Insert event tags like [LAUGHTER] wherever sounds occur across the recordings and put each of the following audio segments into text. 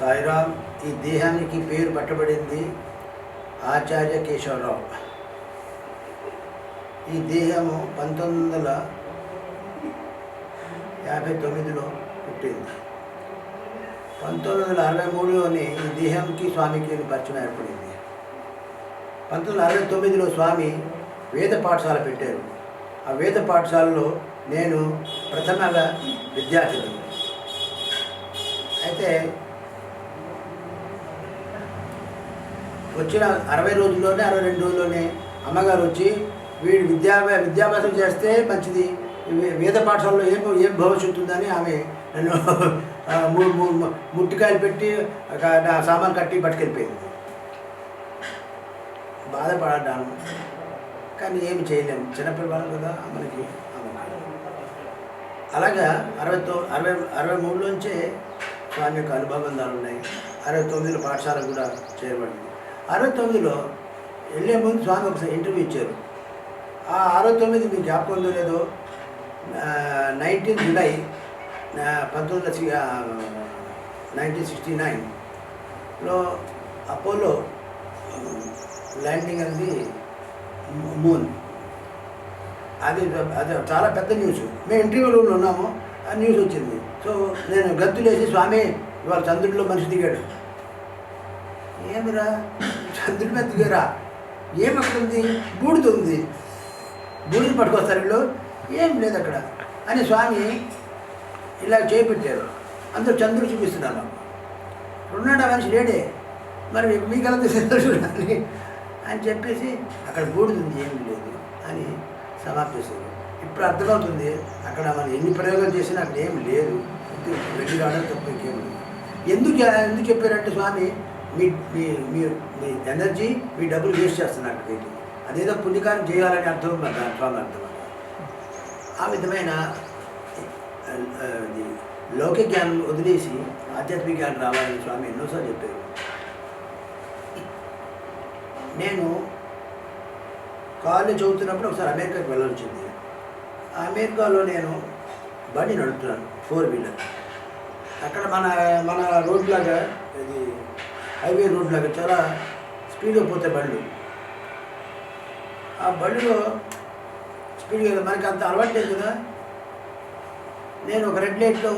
సాయిరామ్ ఈ దేహానికి పేరు పట్టబడింది ఆచార్య కేశవరావు. ఈ దేహము పంతొమ్మిది వందల యాభై తొమ్మిదిలో పుట్టింది. పంతొమ్మిది వందల అరవై మూడులోని ఈ దేహంకి స్వామికి పరిచయం ఏర్పడింది. పంతొమ్మిది వందల అరవై తొమ్మిదిలో స్వామి వేద పాఠశాల పెట్టారు. ఆ వేద పాఠశాలలో నేను ప్రథమ విద్యార్థిని. అయితే వచ్చిన అరవై రోజుల్లోనే అరవై రెండు రోజుల్లోనే అమ్మగారు వచ్చి వీడు విద్యా విద్యాభ్యాసం చేస్తే మంచిది. వేద పాఠశాలలో ఏం ఏం భవిష్యత్తు ఉందని ఆమె నన్ను మూడు ము- ముట్టికాయలు పెట్టి ఒక నా సామాన్ కట్టి పట్టుకెళ్ళిపోయింది. బాధపడ్డాను. కానీ ఏమి చేయలేము చిన్నపిల్లవాళ్ళం కదా మనకి అలాగా అరవై తొ అరవై అరవై మూడులోంచే స్వామి యొక్క అనుబంధాలు ఉన్నాయి. అరవై తొమ్మిదిలో పాఠశాల కూడా చేయబడింది. అరవై తొమ్మిదిలో వెళ్ళే ముందు స్వామి ఒకసారి ఇంటర్వ్యూ ఇచ్చారు. ఆ అరవై తొమ్మిది మీకు జ్ఞాపకం ఉందో లేదో నైన్టీన్ జూలై పంతొమ్మిది పంతొమ్మిది నైన్టీన్ సిక్స్టీ నైన్లో అపోలో ల్యాండింగ్ అనేది మూన్ అది అది చాలా పెద్ద న్యూస్ మేము ఇంటర్వ్యూ రూమ్లో ఉన్నాము ఆ న్యూస్ వచ్చింది. సో నేను గంతులేసి స్వామి ఇవాళ చంద్రుడిలో మనిషి దిగాడు. ఏమిరా? చంద్రుడి మీద దిగారా ఏం అక్కడ ఉంది బూడిద ఉంది బూడిద పట్టుకొస్తారు వీళ్ళు. ఏం లేదు అక్కడ. అని స్వామి ఇలా చేపెట్టారు. అందరూ చంద్రుడు చూపిస్తున్నారు రెండు మనిషి? లేడే. మరి మీకు ఎలా తెలుసు అని చెప్పేసి అక్కడ బూడిద ఉంది ఏం లేదు అని సమాప్తిస్తారు ఇప్పుడు అర్థమవుతుంది అక్కడ మనం ఎన్ని ప్రయోగాలు చేసినా అక్కడ ఏం లేదు. వెళ్ళి రావడం తప్ప ఇంకేం లేదు. ఎందుకు ఎందుకు చెప్పారంటే స్వామి? మీ మీ మీ మీ ఎనర్జీ మీ డబ్బులు వేస్ట్ చేస్తున్నారు అక్కడికి అదేదో పుణ్యకారం చేయాలని అర్థం ఉన్నది అర్థం ఆ విధమైన ఇది లౌకిక జ్ఞానం వదిలేసి ఆధ్యాత్మిక జ్ఞానం రావాలని స్వామి ఎన్నోసార్లు చెప్పారు. నేను కాలేజ్ చదువుతున్నప్పుడు ఒకసారి అమెరికాకి వెళ్ళొచ్చింది అమెరికాలో నేను బండి నడుపుతున్నాను ఫోర్ వీలర్ అక్కడ మన మన రోడ్లాగా హైవే రోడ్లాగా చాలా స్పీడ్గా పోతే బళ్ళు ఆ బండిలో స్పీడ్గా మనకి అంత అలవాటు కదా. నేను ఒక రెడ్ లైట్లో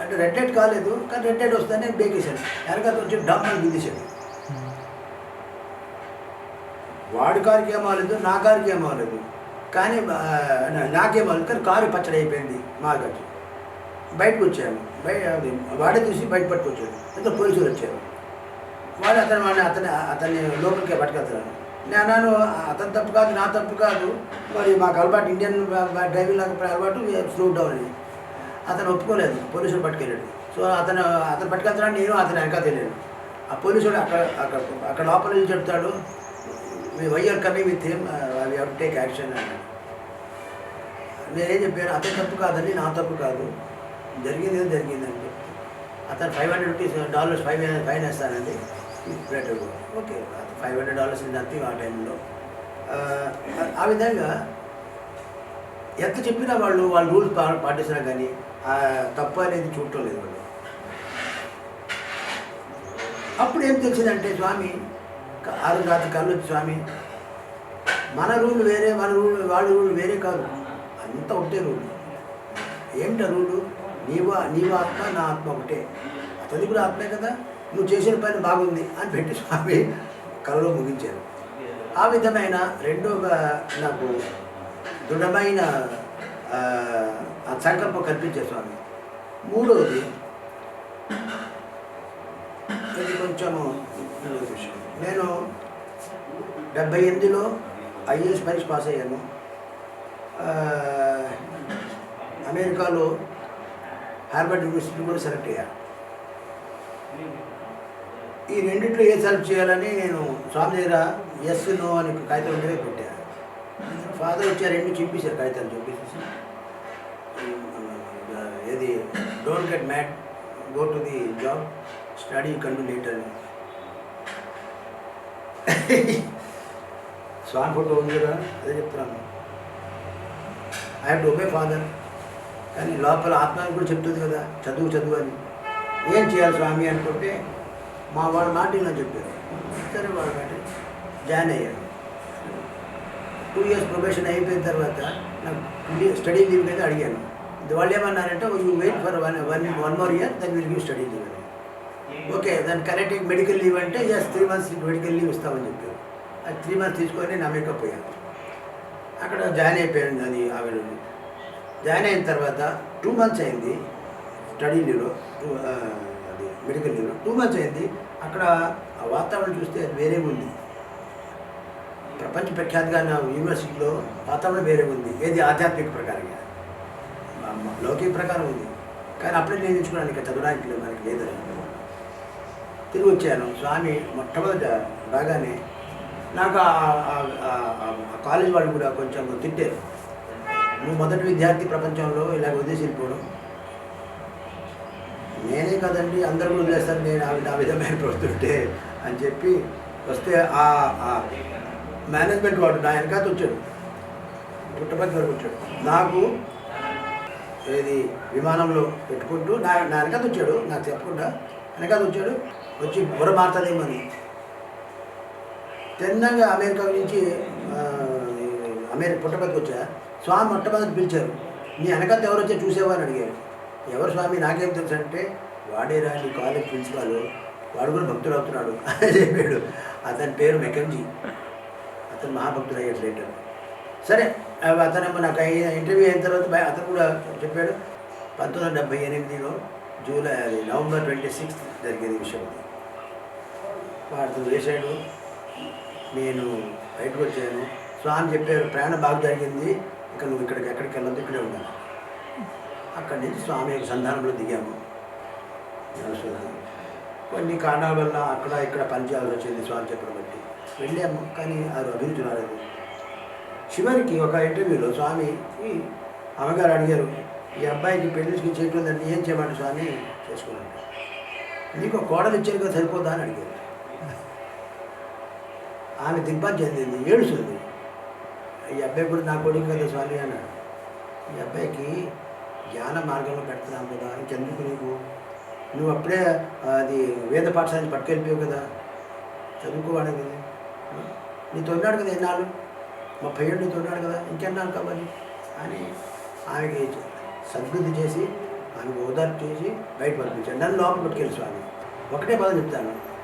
అంటే రెడ్ లైట్ కాలేదు కానీ రెడ్ లైట్ వస్తేనే బ్రేక్ వేసాను వెనకాల వచ్చి డమ్ అని గుద్దేశాడు వాడి కారుకి ఏం అవ్వలేదు నా కారుకి ఏం అవ్వలేదు. కానీ ఆ, నాకేం అవ్వలేదు కానీ కారు పచ్చడి అయిపోయింది మా మాకచ్చి బయటకు వచ్చాము బయట అది వాడే చూసి బయట పట్టుకొచ్చాడు. ఎంతో పోలీసులు వచ్చారు. వాడు అతను వాడిని అతని అతన్ని లోపలికి పట్టుకెళ్తున్నాను నేను అతని తప్పు కాదు నా తప్పు కాదు. మరి మాకు అలవాటు ఇండియన్ డ్రైవింగ్ లాగా అలవాటు స్లో డౌన్ అని అతను ఒప్పుకోలేదు పోలీసులు పట్టుకెళ్ళాడు. సో అతను అతను పట్టుకెళ్తున్నాడు నేను అతను వెనక తెలియదు ఆ పోలీసుడు అక్కడ అక్కడ అక్కడ లోపల నుంచి చెప్తాడు మీ why are coming with him we have take action అన్నాడు. నేనేం చెప్పాను అతని తప్పు కాదండి నా తప్పు కాదు. జరిగింది జరిగిందండి. అతను five hundred rupees dollars five fine వేస్తానండి. Better okay. Five hundred dollars nothing ఆ టైంలో. ఆ విధంగా ఎంత చెప్పినా వాళ్ళు వాళ్ళ రూల్స్ పా పాటిస్తున్నా కానీ తప్పు అనేది చూడటం లేదు వాళ్ళు. అప్పుడు ఏం తెలిసిందంటే స్వామి క- ఆ రోజు రాత్రి కళ్ళు వచ్చి స్వామి మన రూల్ వేరే మన రూల్ వాళ్ళ రూల్ వేరే కాదు. అంతా ఒకటే రూల్. ఏమిటా రూలు? నీవు నీవు ఆత్మ నా ఆత్మ ఒకటే. అతని కూడా ఆత్మే కదా. నువ్వు చేసిన పని బాగుంది అని పెట్టి స్వామి కలలో ముగించారు. ఆ విధమైన రెండో నాకు దృఢమైన ఆ, సంకల్పం కల్పించారు స్వామి. మూడవది ఇది కొంచెము విషయం. నేను డెబ్బై ఎనిమిదిలో ఐఏఎస్ పరీక్ష పాస్ అయ్యాను. అమెరికాలో హార్వర్డ్ యూనివర్సిటీ కూడా సెలెక్ట్ అయ్యాను ఈ రెండింటిలో ఏ సెలెక్ట్ చేయాలని నేను స్వామి దగ్గర ఎస్ నో అని కాగితాలు కాగితం పెట్టాను ఫాదర్ వచ్చి రెండు చూపించారు కాగితాలు చూపించేసి ఏది don't get mad go to the job study Khandu later స్వామి ఫోటో ఉంది కదా అదే చెప్తున్నాను. I have to obey father కానీ లోపల ఆత్మ కూడా చెప్తుంది కదా చదువు చదువు అని. ఏం చేయాలి స్వామి అనుకుంటే మా వాడు మాట ఇలా చెప్పారు. సరే వాడు మాట జాయిన్ అయ్యాను టూ ఇయర్స్ ప్రొఫెషన్ అయిపోయిన తర్వాత నాకు స్టడీ లీవ్ మీద అడిగాను. వాళ్ళు ఏమన్నారంటే you wait for one one one more year then will give study leave okay దాని కరెక్ట్ మెడికల్ లీవ్ అంటే yes three months medical leave ఇస్తామని చెప్పారు. అది త్రీ మంత్స్ తీసుకొని నా మేకప్ పోయాను అక్కడ జాయిన్ అయిపోయాను అది ఆవిడ జాయిన్ అయిన తర్వాత టూ మంత్స్ అయింది స్టడీ లీవ్లో టూ అది మెడికల్ లీవ్లో టూ మంత్స్ అయింది అక్కడ ఆ వాతావరణం చూస్తే అది వేరే ఉంది. ప్రపంచ ప్రఖ్యాతిగా నా యూనివర్సిటీలో వాతావరణం వేరే ఉంది. ఏది ఆధ్యాత్మిక ప్రకారంగా? లౌకిక ప్రకారం ఉంది. కానీ అప్పుడే నేను ఎంచుకున్నాను ఇంకా చదవడానికి మనకి లేదని తిరిగి వచ్చాను. స్వామి మొట్టమొదట రాగానే నాకు ఆ- ఆ కాలేజ్ వాళ్ళు కూడా కొంచెం తిట్టారు. నువ్వు మొదటి విద్యార్థి ప్రపంచంలో ఇలా వదిలేసి వెళ్ళిపోవడం. నేనే కదండి అందరూ కూడా నేను ఆవిడ ఆ విధమైన వస్తుంటే అని చెప్పి వస్తే ఆ ఆ మేనేజ్మెంట్ వాడు నా వెనకాత వచ్చాడు. పుట్టపతి వరకు వచ్చాడు. నాకు ఏది విమానంలో పెట్టుకుంటూ నా నా వెనకాత వచ్చాడు నాకు చెప్పకుండా వెనకాత వచ్చాడు. వచ్చి బుర్ర మారుతుందేమని తిన్నగా అమెరికా నుంచి అమెరికా పుట్టపతికి వచ్చా. స్వామి మొట్టమొదటి పిలిచారు. నీ వెనకాత ఎవరు వచ్చా చూసేవారు అడిగారు. ఎవరు స్వామి? నాకేం తెలుసు అంటే వాడే రాని కాలేజ్ ప్రిన్సిపాల్ వాడు కూడా భక్తుడు అవుతున్నాడు అని చెప్పాడు. అతని పేరు మెకంజీ. అతను మహాభక్తుడు అయ్యాడు లేటర్ సరే అతను నాకు అయిన ఇంటర్వ్యూ అయిన తర్వాత అతను కూడా చెప్పాడు. పంతొమ్మిది వందల డెబ్బై ఎనిమిదిలో జూలై అది నవంబర్ ట్వంటీ సిక్స్త్ జరిగేది విషయం. అది. వాడు వేశాడు. నేను బయటకు వచ్చాను. స్వామి చెప్పారు ప్రయాణం బాగా జరిగింది. ఇక నువ్వు ఇక్కడికి ఎక్కడికి వెళ్ళదు ఇక్కడే ఉండాలి. అక్కడి నుంచి స్వామి యొక్క సంధానంలో దిగాము. కొన్ని కారణాల వల్ల అక్కడ ఇక్కడ పనిచేయాల్సి వచ్చింది స్వామి చెప్పడం బట్టి. వెళ్ళాము కానీ అది అభివృద్ధి రాలేదు. చివరికి ఒక ఇంటర్వ్యూలో స్వామి అమ్మగారు అడిగారు ఈ అబ్బాయికి పెళ్ళికి చేయటం ఉందంటే ఏం చేయమంటే స్వామి? చేసుకున్నాను. నీకు ఒక కోడలు ఇచ్చారు కదా సరిపోదా అని అడిగారు. ఆమె దిగ్బాధ చెందింది ఏడుస్తుంది. ఈ అబ్బాయి కూడా నా కొడుకు కదా స్వామి? అన్నాడు. ఈ అబ్బాయికి జ్ఞాన మార్గంలో పెడుతున్నాం కదా ఇంకెందుకు నీకు? నువ్వు అప్పుడే అది వేద పాఠశాలని పట్టుకెళ్ళిపోయావు కదా. చదువుకోవాలి కదా. నీ ఉన్నాడు కదా ఎన్నాళ్ళు? ముప్పై ఏళ్ళు నీతో కదా. ఇంకెన్నాళ్ళు కావాలి? అని ఆమెకి సద్బుద్ధి చేసి ఆమెకు ఓదార్పు చేసి బయట పంపించాడు. నన్ను లోపల పట్టుకెళ్ళి స్వామి. ఒకటే పదం చెప్తాను.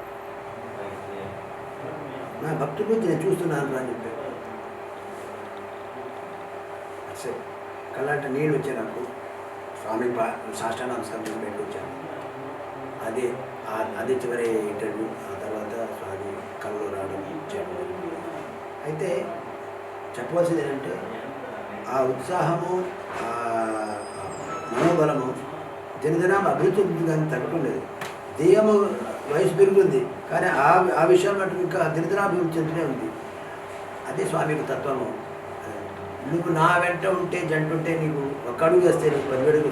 నా భక్తుల గురించి నేను చూస్తున్నాను అని చెప్పాడు. సరే కళ్ళంటే నీళ్ళు వచ్చాయి నాకు. స్వామి పా సాష్టానాంశాలు బయటకు అదే అది చివరి ఇంటర్వ్యూ ఆ తర్వాత స్వామి కళ్ళు రావడం చేయడం అయితే చెప్పవలసింది ఏంటంటే ఆ ఉత్సాహము ఆ మనోబలము దినదినం అభివృద్ధి ఉంది కానీ తగ్గట్లేదు దెయ్యము వయసు పెరుగుతుంది కానీ ఆ ఆ విషయం మటు ఇంకా దినదినాభివృద్ధి చెందుతూనే ఉంది. అదే స్వామి యొక్క తత్వము నువ్వు నా వెంట ఉంటే జంట ఉంటే నీకు ఒక్క అడుగు వేస్తే నీకు పది అడుగు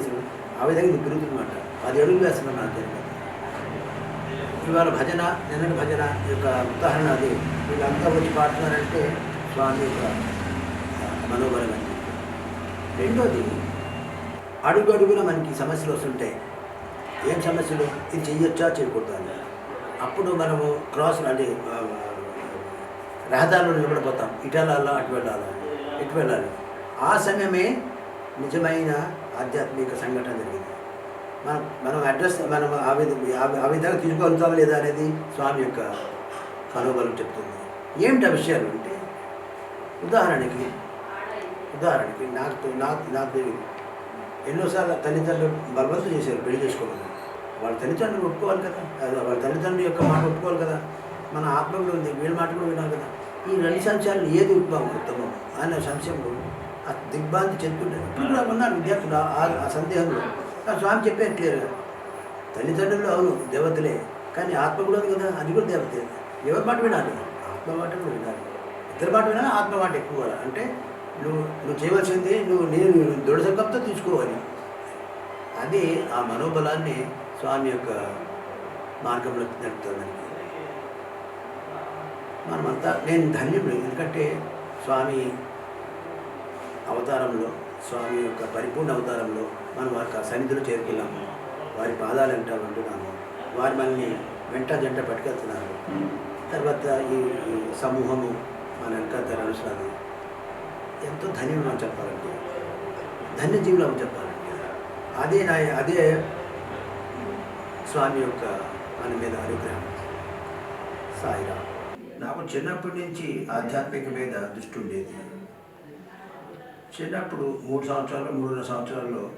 ఆ విధంగా నీకు పెరుగుతుందన్నమాట పది అడుగులు వేస్తున్నాను నా తెలియదు. ఇవాళ భజన నిన్నటి భజన యొక్క ఉదాహరణ అది. వీళ్ళంతా వచ్చి పాడుతున్నారంటే స్వామి యొక్క మనోబలం అని రెండోది అడుగు అడుగున మనకి సమస్యలు వస్తుంటాయి. ఏం సమస్యలు? ఇది చెయ్యొచ్చా? చేయకూడదు అప్పుడు మనము క్రాస్ అంటే రహదారులు రహదారిలో నిలబడిపోతాం. ఇటు వెళ్ళాలా? అటు వెళ్ళాలా? ఎటు వెళ్ళాలి. ఆ సమయమే నిజమైన ఆధ్యాత్మిక సంఘటన జరిగింది. మనం మనం అడ్రస్ మనం ఆ విధంగా ఆ- విధంగా తీసుకోగలుగుతాం లేదా అనేది స్వామి యొక్క కనుగోలు చెప్తుంది. ఏమిటి ఆ విషయాలు అంటే ఉదాహరణకి ఉదాహరణకి నాకు నాకు నాకు తెలియదు. ఎన్నోసార్లు తల్లిదండ్రులు బలవంతం చేశారు పెళ్ళి చేసుకోవాలి వాళ్ళ తల్లిదండ్రులు ఒప్పుకోవాలి కదా? అది వాళ్ళ తల్లిదండ్రుల యొక్క మాట ఒప్పుకోవాలి కదా? మన ఆత్మలో ఉంది వీళ్ళ మాట కూడా వినాలి కదా? ఈ రెండు సంశయాలు ఏది ఉత్తమం ఉత్తమం? అనే సంశయం దిగ్భ్రాంతి చెందుతుంటే ఇప్పుడు కూడా ఉన్నారు విద్యార్థులు ఆ- ఆ సందేహంలో. స్వామి చెప్పారు క్లియర్గా తల్లిదండ్రులు అవును దేవతలే. కానీ ఆత్మ కూడా ఉంది కదా అది కూడా దేవతే. ఎవరి మాట వినాలి? ఆత్మ మాట కూడా వినాలి. ఇద్దరి మాట వినాలి ఆత్మ మాట ఎక్కువ అంటే నువ్వు నువ్వు చేయవలసింది నువ్వు నేను దృఢ సంకల్పంతో తీసుకోవాలి. అది ఆ మనోబలాన్ని స్వామి యొక్క మార్గంలో నడుపుతుంది మనమంతా నేను ధన్యుడు ఎందుకంటే స్వామి అవతారంలో స్వామి యొక్క పరిపూర్ణ అవతారంలో మనం వారి సన్నిధిలో చేరుకెళ్ళాము. వారి పాదాలు వెంట ఉంటున్నాము వారి మనల్ని వెంట జంట పట్టుకెళ్తున్నారు. తర్వాత ఈ సమూహము మన వెనక నడుస్తున్నది ఎంతో ధన్యం మనం చెప్పాలంటే. ధన్య జీవులం చెప్పాలంటే. అదే నా అదే స్వామి యొక్క మన మీద అనుగ్రహం. సాయిరా నాకు చిన్నప్పటి నుంచి ఆధ్యాత్మిక మీద దృష్టి ఉండేది. చిన్నప్పుడు మూడు సంవత్సరాలు మూడున్నర సంవత్సరాల్లో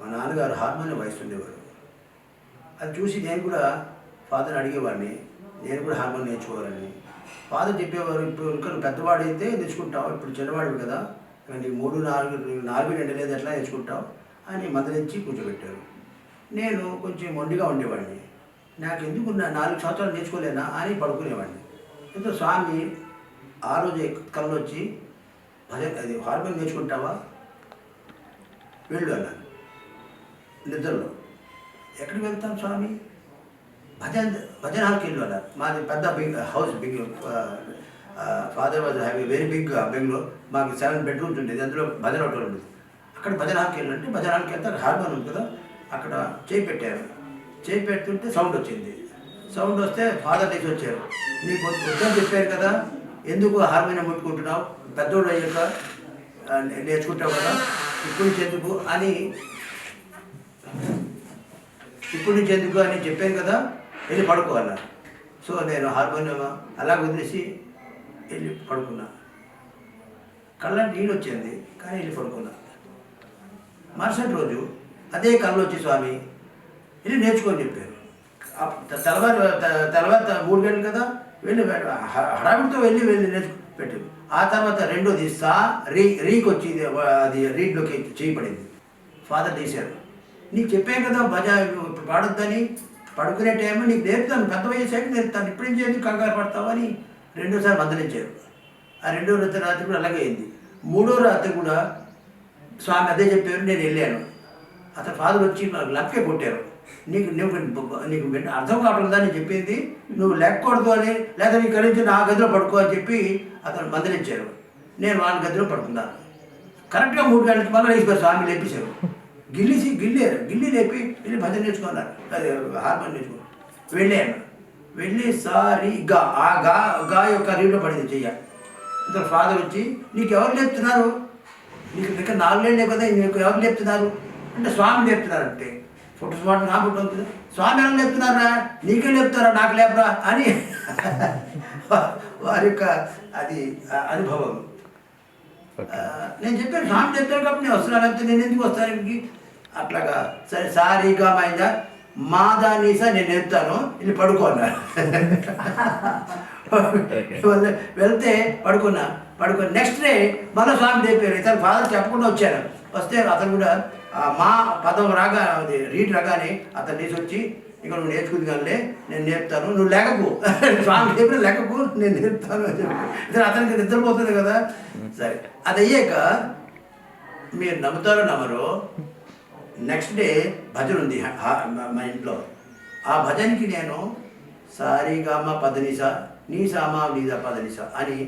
మా నాన్నగారు హార్మోనియం వాయిస్తుండేవారు. అది చూసి నేను కూడా ఫాదర్ అడిగేవాడిని నేను కూడా హార్మోనియం నేర్చుకోవాలని. ఫాదర్ చెప్పేవారు ఇప్పుడు ఇంకా పెద్దవాడైతే పెద్దవాడు అయితే నేర్చుకుంటావు ఇప్పుడు చిన్నవాడు కదా నీకు మూడు నాలుగు నాలుగు రెండు లేదు ఎట్లా నేర్చుకుంటావు? అని మందలించి కూర్చోబెట్టారు. నేను కొంచెం మొండిగా ఉండేవాడిని. నాకు ఎందుకు నాలుగు సంవత్సరాలు నేర్చుకోలేనా? అని పడుకునేవాడిని. ఎంతో స్వామి ఆ రోజు కళ్ళు వచ్చి అదే అది హార్మోన్ నేర్చుకుంటావా? వెళ్ళు అన్నాను నిద్రలో. ఎక్కడికి వెళ్తాం స్వామి? భజన భజన హాల్కి వెళ్ళు అన్నారు మాది పెద్ద big house big father was have very big Bengaluru. మాకు సెవెన్ బెడ్రూమ్స్ ఉండేది. అందులో భజన హోటల్ ఉండేది. అక్కడ భజన హాల్కి వెళ్ళంటే భజన హాల్కి వెళ్తే హార్మోన్ ఉంది కదా అక్కడ చేయి పెట్టారు. చేయి పెడుతుంటే సౌండ్ వచ్చింది. సౌండ్ వస్తే ఫాదర్ లేచి వచ్చారు నీకు వద్దని చెప్పారు కదా ఎందుకు హార్మోనియం ముట్టుకుంటున్నావు? పెద్దోడు అయ్యాక నేర్చుకుంటావు కదా ఇప్పుడు నుంచి ఎందుకు అని ఇప్పుడు నుంచి ఎందుకు అని చెప్పాను కదా వెళ్ళి పడుకోవాలా? సో నేను హార్మోనియం అలా వదిలేసి వెళ్ళి పడుకున్నా. కళ్ళ నీళ్ళు వచ్చింది కానీ వెళ్ళి పడుకున్నా. మరుసటి రోజు అదే కళ్ళు వచ్చి స్వామి వెళ్ళి నేర్చుకొని చెప్పారు. ఆ త- తెల్లవారు తెల్లవారు మూడు గంటలు కదా వెళ్ళి హడావిడితో వెళ్ళి వెళ్ళి నేర్చు పెట్టారు ఆ తర్వాత రెండోది సా రీ రీకి వచ్చి అది రీడ్లోకి చేయబడింది. ఫాదర్ తీశారు. నీకు చెప్పాను కదా భజ పాడొద్దని. పడుకునే టైం నీకు నేర్పుతాను. పెద్ద వయసు నేర్పుతాను ఇప్పుడేం చేయదు కంగారు పడతావని రెండోసారి మందలించారు. ఆ రెండో రాత్రి రాత్రి కూడా అలాగే అయింది. మూడో రాత్రి కూడా స్వామి అదే చెప్పారు నేను వెళ్ళాను. అతను ఫాదర్ వచ్చి నాకు లక్కే కొట్టారు. నీకు నువ్వు నీకు అర్థం కావట్లేదా అని చెప్పింది? నువ్వు లెక్కకూడదు అని లేదా నీ కలిసి నా గదిలో పడుకో అని చెప్పి అతను మందలించారు. నేను వాళ్ళ గదిలో పడుకున్నాను. కరెక్ట్గా మూడు గంటలకి మళ్ళీ లేచిపోయారు స్వామి లేపేశారు. గిల్లిసి గిల్లేరు గిల్లి లేపి వెళ్ళి భజన నేర్చుకున్నారు. అది హార్మోన్ నేర్చుకున్నారు. వెళ్ళాను. వెళ్ళి సారి గా ఆ గా గా యొక్క రీలో పడింది చెయ్య. ఇంత ఫాదర్ వచ్చి నీకు ఎవరు లేపుతున్నారు? నీకు ఇంకా నాలుగేళ్ళు కదా నీకు ఎవరు లేపుతున్నారు? అంటే స్వామి లేపుతున్నారు అంటే ఫోటో స్వామి నా ఉంది. స్వామి ఎవరు లేపుతున్నారా నీకే లేపుతారా నాకు లేపరా అని. వారి యొక్క అది అనుభవం. నేను చెప్పాను స్వామి చెప్పాను కాబట్టి నేను వస్తున్నాను. లేకపోతే నేను ఎందుకు వస్తాను ఇక్కడికి అట్లాగా సరే సారీగా మైందా. మా దాన్ని సార్ నేను చెప్తాను వెళ్ళి పడుకోన్నారు [LAUGHS] వెళ్తే పడుకున్నా. పడుకుని నెక్స్ట్ డే మళ్ళీ స్వామి చెప్పారు ఇతను ఫాదర్ చెప్పకుండా వచ్చాను వస్తే అతను కూడా మా పదం రాగా అది రీడ్ రాగానే అతను లేచి వచ్చి ఇక నువ్వు నేర్చుకుంది కానీ నేను నేర్పుతాను నువ్వు లేకపో. [LAUGHS] స్వామి చెప్పిన లేకపో నేను నేర్పుతాను అని చెప్పి. అతనికి నిద్రపోతుంది కదా. సరే అది అయ్యాక మీరు నమ్ముతారో నమ్మరు నెక్స్ట్ డే భజన ఉంది మా- ఇంట్లో. ఆ భజనకి నేను సారీగామ పదనిస నీ సామా నీదా పదనిస అని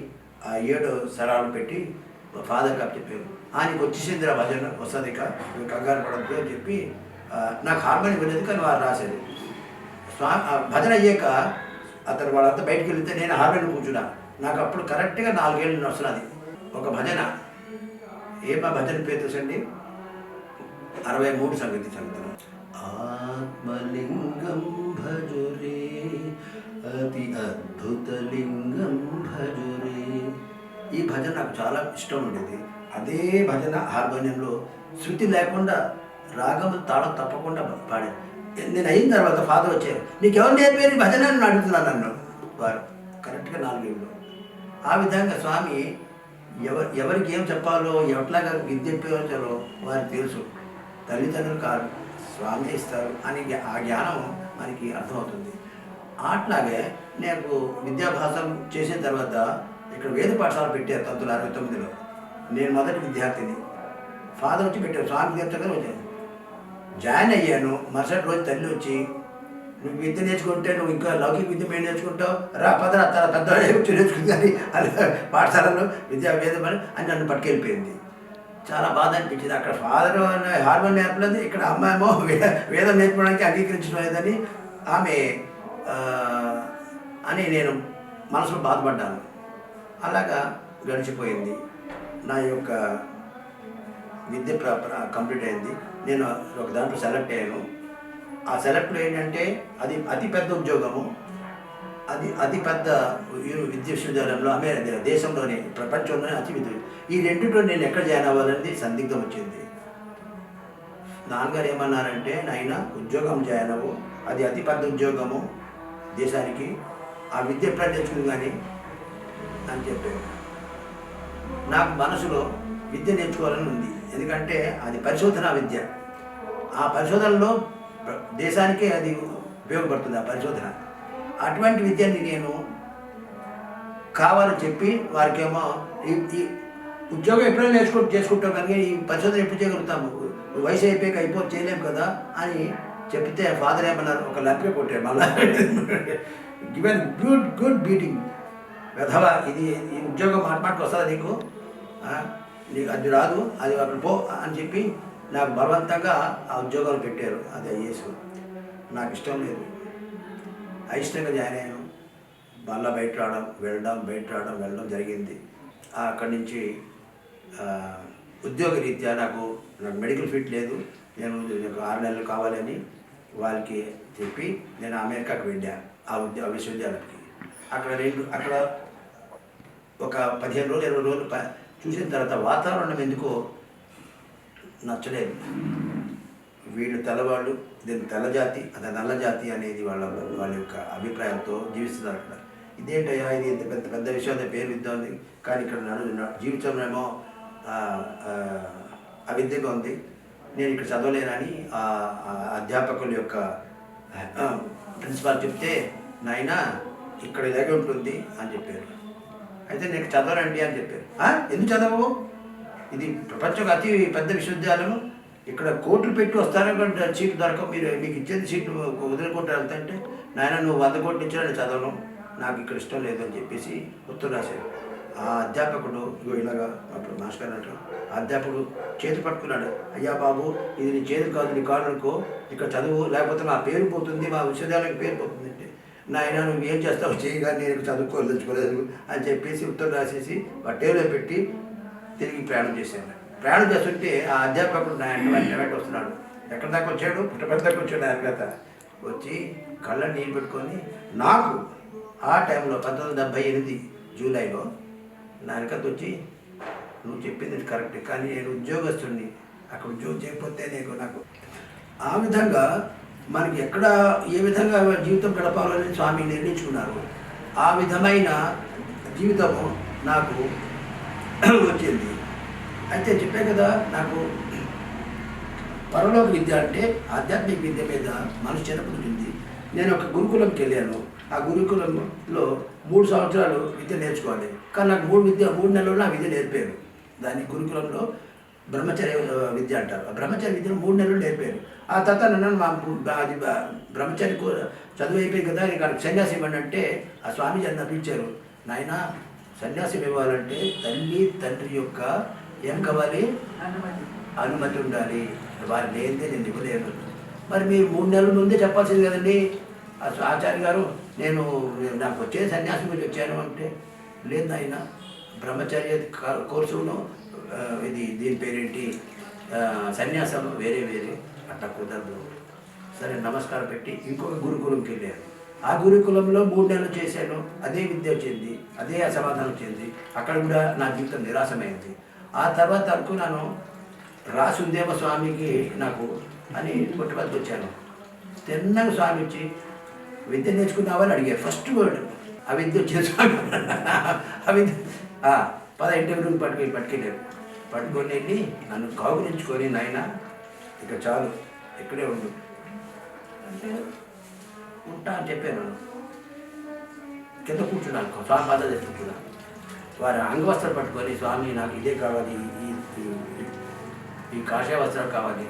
ఆ ఏడు సరాలు పెట్టి ఫాదర్ కప్ చెప్పారు ఆయనకి వచ్చేసిందిరా భజన వస్తుంది కంగారు పడద్దు అని చెప్పి నాకు హార్మోనియం వెళ్ళేది కానీ వారు రాసేది స్వా ఆ భజన అయ్యాక అతను వాళ్ళంతా బయటికి వెళ్తే నేను హార్మోనియం కూర్చున్నా. నాకు అప్పుడు కరెక్ట్గా నాలుగేళ్ళు వస్తున్నది ఒక భజన. ఏమా భజన పేరు తెలుసండి? అరవై మూడు సంగతి చదువుతున్నాం ఆత్మలింగం భజురే అతి అద్భుత లింగం భజురే. ఈ భజన నాకు చాలా ఇష్టం ఉండేది. అదే భజన హార్మోనియంలో శృతి లేకుండా రాగం తాళం తప్పకుండా పాడాను నేను అయిన తర్వాత ఫాదర్ వచ్చారు. నీకు ఎవరు భజన? అని అడుగుతున్నాను నన్ను వారు. కరెక్ట్గా నాలుగేళ్ళు ఆ విధంగా స్వామి ఎవరు ఎవరికి ఏం చెప్పాలో ఎట్లాగా విద్య చెప్పాలో వారికి తెలుసు. తల్లిదండ్రులు కాదు స్వామి ఇస్తారు అని ఆ జ్ఞానం మనకి అర్థమవుతుంది. అట్లాగే నాకు విద్యాభ్యాసం చేసిన తర్వాత ఇక్కడ వేద పాఠశాల పెట్టారు పంతొమ్మిది వందల అరవై తొమ్మిదిలో. నేను మొదటి విద్యార్థిని. ఫాదర్ వచ్చి పెట్టారు. స్వామి తీర్థంగా వచ్చాను జాయిన్ అయ్యాను. మరుసటి రోజు తల్లి వచ్చి నువ్వు విద్య నేర్చుకుంటే నువ్వు ఇంకా లౌకిక విద్య మేము నేర్చుకుంటావు? రా పదరా తన పెద్ద వచ్చి అని అలా పాఠశాలలో విద్యా వేదం అని నన్ను పట్టుకెళ్ళిపోయింది. చాలా బాధ అనిపించింది. అక్కడ ఫాదర్ హార్మోన్ నేర్పలేదు. ఇక్కడ అమ్మాయేమో వే- వేదం నేర్పడానికి అంగీకరించడం లేదని ఆమె అని నేను మనసులో బాధపడ్డాను. అలాగా గడిచిపోయింది. నా యొక్క విద్య కంప్లీట్ అయింది. నేను ఒక దాంట్లో సెలెక్ట్ అయ్యాను. ఆ సెలెక్ట్లో ఏంటంటే అది అతి పెద్ద ఉద్యోగము. అది అతి పెద్ద విద్యా విద్య విశ్వవిద్యాలయంలో అమెరికా దేశంలోనే ప్రపంచంలోనే అతి విద్య ఈ రెండింటిలో నేను ఎక్కడ జాయిన్ అవ్వాలనేది సందిగ్ధం వచ్చింది. నాన్నగారు ఏమన్నారంటే నాయన ఉద్యోగం జాయిన్ అవ్వు. అది అతి పెద్ద ఉద్యోగము దేశానికి. ఆ విద్య ఎప్పుడైనా తెచ్చుకుంది కానీ అని చెప్పారు. నాకు మనసులో విద్య నేర్చుకోవాలని ఉంది. ఎందుకంటే అది పరిశోధన విద్య. ఆ పరిశోధనలో దేశానికే అది ఉపయోగపడుతుంది ఆ పరిశోధన. అటువంటి విద్యని నేను కావాలని చెప్పి వారికేమో ఈ ఈ ఉద్యోగం ఎప్పుడైనా నేర్చుకో చేసుకుంటాం కానీ ఈ పరిశోధన ఎప్పుడు చేయగలుగుతాము? వయసు అయిపోయాక అయిపో చేయలేము కదా అని చెప్తే ఫాదర్ ఏమన్నారు? ఒక లెక్క కొట్టారు మళ్ళా గివెన్ గుడ్ గుడ్ బీటింగ్ వెధవ ఇది ఈ ఉద్యోగం మాట వస్తుందా నీకు? నీకు అది రాదు అది అక్కడ పో అని చెప్పి నాకు బలవంతంగా ఆ ఉద్యోగాలు పెట్టారు అది ఐఏఎస్ నాకు ఇష్టం లేదు. అయిష్టంగా జాయిన్ అయ్యాను. బల్ల బయట రావడం వెళ్ళడం బయట రావడం వెళ్ళడం జరిగింది. అక్కడి నుంచి ఉద్యోగ రీత్యా నాకు నాకు మెడికల్ ఫిట్ లేదు. నేను నాకు ఆరు నెలలు కావాలని వాళ్ళకి చెప్పి నేను అమెరికాకు వెళ్ళాను ఆ ఉద్యోగ విశ్వవిద్యాలయానికి. అక్కడ రెండు అక్కడ ఒక పదిహేను రోజులు ఇరవై రోజులు చూసిన తర్వాత వాతావరణం ఎందుకో నచ్చలేదు. వీళ్ళు తెల్లవాళ్ళు దీని తెల్ల జాతి అది నల్ల జాతి అనేది వాళ్ళ వాళ్ళ యొక్క అభిప్రాయంతో జీవిస్తున్నారు అక్కడ. ఇదేంటయ్యా ఇది ఇంత పెద్ద పెద్ద విషయం అనే పేరు విద్య ఉంది కానీ ఇక్కడ నడు జీవితంలో ఏమో అవిద్యగా ఉంది. నేను ఇక్కడ చదవలేనని ఆ అధ్యాపకుల యొక్క ప్రిన్సిపాల్ చెప్తే నాయన ఇక్కడ ఇలాగే ఉంటుంది అని చెప్పారు. అయితే నీకు చదవరండి అని చెప్పారు. ఎందుకు చదవవు? ఇది ప్రపంచం అతి పెద్ద విశ్వవిద్యాలయం. ఇక్కడ కోట్లు పెట్టి వస్తారనుకుంటే సీట్లు దొరక మీరు మీకు ఇచ్చేది సీట్లు వదులుకుంటారు వెళ్తుంటే నాయన నువ్వు వంద కోట్లు ఇచ్చినా నేను చదవను. నాకు ఇక్కడ ఇష్టం లేదు అని చెప్పేసి ఉత్తరం రాశారు. ఆ అధ్యాపకుడు ఇగో ఇలాగా అప్పుడు మాస్టర్ అంటారు. ఆ అధ్యాపకుడు చేతి పట్టుకున్నాడు. అయ్యా బాబు ఇది నీ చేతి కాదు నీ కాదు అనుకో ఇక్కడ చదువు లేకపోతే నా పేరు పోతుంది మా విశ్వవిద్యాలయం పేరు పోతుంది నాయన నువ్వు ఏం చేస్తావు చేయగా నేను చదువుకోదలుచుకోలేదు అని చెప్పేసి ఉత్తరం రాసేసి వట్టేలో పెట్టి తిరిగి ప్రయాణం చేశాను. ప్రయాణం చేస్తుంటే ఆ అధ్యాపకుడు నా వెంట వెంట వస్తున్నాడు. ఎక్కడి దాకా వచ్చాడు? పుట్టపల్లి దాకా వచ్చాడు ఆయన కథ వచ్చి కళ్ళ నీళ్ళు పెట్టుకొని నాకు ఆ టైంలో పంతొమ్మిది డెబ్బై ఎనిమిది జూలైలో నా వెనకత వచ్చి నువ్వు చెప్పింది కరెక్ట్ కానీ నేను ఉద్యోగస్తుడిని. అక్కడ ఉద్యోగం చేయకపోతే నీకు నాకు ఆ విధంగా మనకి ఎక్కడ ఏ విధంగా జీవితం గడపాలని స్వామి నిర్ణయించుకున్నారు ఆ విధమైన జీవితము నాకు వచ్చింది. అయితే చెప్పే కదా నాకు పరలోక విద్య అంటే ఆధ్యాత్మిక విద్య మీద మనసు చిన్నపుట్టింది నేను ఒక గురుకులంకి వెళ్ళాను. ఆ గురుకులంలో మూడు సంవత్సరాలు విద్య నేర్చుకోవాలి. కానీ నాకు మూడు విద్య మూడు నెలలు నా విద్య నేర్పారు. దాన్ని గురుకులంలో బ్రహ్మచర్య విద్య అంటారు. ఆ బ్రహ్మచర్య విద్యను మూడు నెలలు నేర్పారు. ఆ తర్వాత నన్ను మా అది బ్రహ్మచర్య చదువు అయిపోయి కదా ఇక సన్యాసి ఇవ్వండి అంటే ఆ స్వామీజీ నన్ను పిలిచారు. నాయన సన్యాసం ఇవ్వాలంటే తల్లి తండ్రి యొక్క ఏం కావాలి? అనుమతి. ఉండాలి. వారి లేనిదే నేను ఇవ్వలేను. మరి మీరు మూడు నెలల ముందే చెప్పాల్సింది కదండి. ఆచార్య గారు నేను నాకు వచ్చే సన్యాసం వచ్చాను అంటే లేదు ఆయన బ్రహ్మచర్య కోర్సును ఇది దీని పేరేంటి? సన్యాసం వేరే వేరే అట్లా కుదరదు. సరే నమస్కారం పెట్టి ఇంకొక గురుకులంకి వెళ్ళాను ఆ గురుకులంలో మూడు నెలలు చేశాను. అదే విద్య వచ్చింది అదే అసమాధానం వచ్చింది. అక్కడ కూడా నా జీవితం నిరాశమైంది. ఆ తర్వాత అనుకున్నాను రాసుందేవ స్వామికి నాకు అని పుట్టపతికి వచ్చాను. తిన్నగా స్వామి వచ్చి విద్య నేర్చుకున్నావని అడిగారు. ఫస్ట్ వర్డ్ ఆ విద్య వచ్చిన స్వామి. ఆ విద్య పద ఇంటర్వ్యూ పట్టుకెళ్ళి పట్టుకెళ్ళారు. పట్టుకొని వెళ్ళి నన్ను కౌగులించుకొని నాయన ఇక చాలు ఇక్కడే ఉండు. అంటే ఉంటా అని చెప్పాను కింద కూర్చున్నాను స్వామి బాధ కూర్చున్నాను వారి అంగవస్త్రం పట్టుకొని స్వామి నాకు ఇదే కావాలి ఈ ఈ- కాషాయ వస్త్రం కావాలి.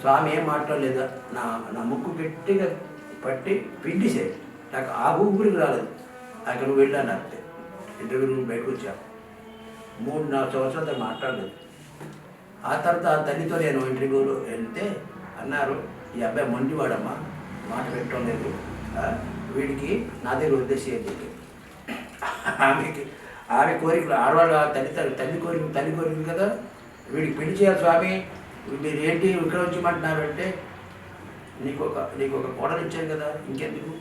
స్వామి ఏం మాట్లాడలేదు. నా నా ముక్కు గట్టిగా పట్టి పిండిసే నాకు ఆ ఊపిరికి రాలేదు. అక్కడ నువ్వు వెళ్ళాను అంతే ఇంటర్వ్యూ రూమ్ బయటకు వచ్చాను మూడు నాలుగు సంవత్సరాలతో మాట్లాడలేదు. ఆ తర్వాత ఆ తల్లితో నేను ఇంటర్వ్యూలో వెళ్తే అన్నారు ఈ అబ్బాయి మొండివాడమ్మా మాట పెట్టడం లేదు. వీడికి నా దగ్గర ఉద్దేశం ఏంటి చెప్పి ఆమెకి ఆమె కోరికలు ఆడవాళ్ళు ఆ తల్లి తల్లి తల్లి కోరిక తల్లి కోరికలు కదా వీడికి పెళ్ళి చేయాలి స్వామి మీరు ఏంటి ఇక్కడ వచ్చేయమంటున్నారంటే నీకు ఒక నీకు ఒక కోడలు ఇచ్చాను కదా ఇంకెందుకు?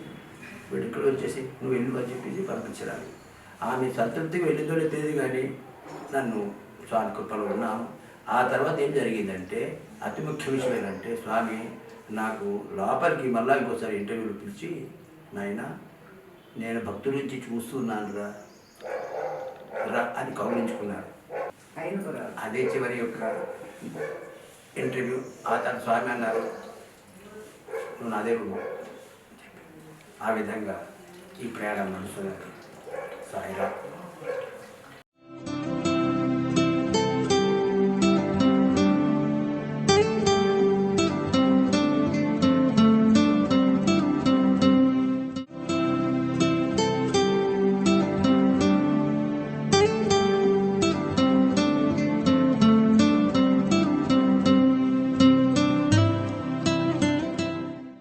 వీడు ఇక్కడ వచ్చేసి నువ్వు వెళ్ళు అని చెప్పేసి పంపించరాలి ఆమె సంతృప్తికి వెళ్ళిందో తెలియదు కానీ నన్ను స్వామి కృపలో ఉన్నాను. ఆ తర్వాత ఏం జరిగిందంటే అతి ముఖ్య విషయం ఏంటంటే స్వామి నాకు లోపలికి మళ్ళా ఇంకోసారి ఇంటర్వ్యూలు పిలిచి నాయన నేను భక్తుల నుంచి చూస్తున్నాను రా రా అని కూడా అదే చివరి యొక్క ఇంటర్వ్యూ. ఆ తర్వాత స్వామి అన్నారు నువ్వు నాదే ఆ విధంగా ఈ ప్రయాణం నడుస్తున్నారు సాయిరా.